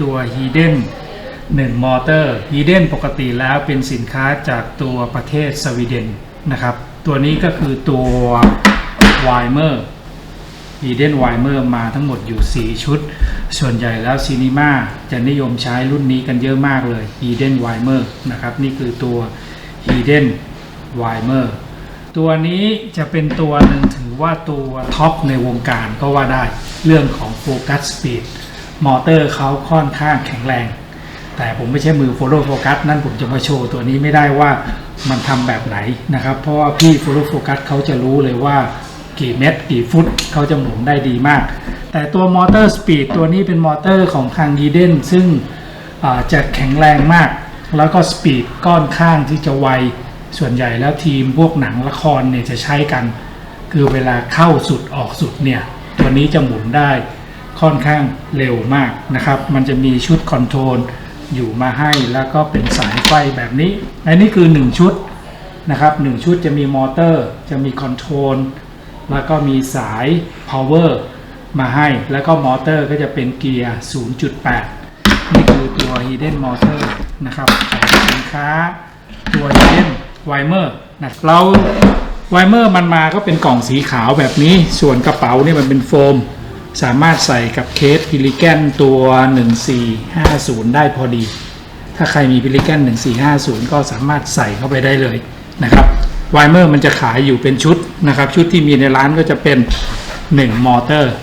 ตัว Hidden 1มอเตอร์ Hidden ปกติแล้วเป็นสินค้าจากตัวประเทศสวีเดนนะครับ ตัวนี้ก็คือตัว w i m e r Hidden w i m e r มาทั้งหมดอยู่ 4 ชุด ส่วนใหญ่แล้วซีนีมาจะนิยมใช้รุ่นนี้กันเยอะมากเลย Hidden w i m e r นะครับ นี่คือตัว Hidden w i m e r ตัวนี้จะเป็นตัวหนึ่งถือว่าตัวท็อปในวงการก็ว่าได้เรื่องของโฟกัสสปีด มอเตอร์เขาค่อนข้างแข็งแรง แต่ผมไม่ใช่มือโฟโ o โฟกัสนั่นผมจะมาโชว์ตัวนี้ไม่ได้ว่ามันทำแบบไหนนะครับ เพราะว่าพี่โฟโ o โฟกัสเขาจะรู้เลยว่ากี่เมตรกี่ฟุตเขาจะหมุนได้ดีมาก แต่ตัวมอเตอร์สปีดตัวนี้เป็นมอเตอร์ของทางยีเดนซึ่งจะแข็งแรงมาก แล้วก็สปีดก้อนข้างที่จะไว ส่วนใหญ่แล้วทีมพวกหนังละครเนี่ยจะใช้กัน คือเวลาเข้าสุดออกสุดเนี่ย ตัวนี้จะหมุนได้ ค่อนข้างเร็วมากนะครับ มันจะมีชุดคอนโทรลอยู่มาให้แล้วก็เป็นสายไฟแบบนี้อันนี้คือ 1 ชุดนะครับ1ชุดจะมีมอเตอร์ จะมีคอนโทรลแล้วก็มีสาย power มาให้ แล้วก็มอเตอร์ก็จะเป็นเกียร์ 0.8 นี่คือตัว hidden motor นะครับสินค้าตัว hidden wimer นะเรา wimer มันมาก็เป็นกล่องสีขาวแบบนี้ ส่วนกระเป๋าเนี่ยมันเป็นโฟม สามารถใส่กับเคสพิลิแกนตัว 1450 ได้พอดี ถ้าใครมีพิลิแกน1450 ก็สามารถใส่เข้าไปได้เลยนะครับไวเมอร์มันจะขายอยู่เป็นชุดนะครับ ชุดที่มีในร้านก็จะเป็น 1 มอเตอร์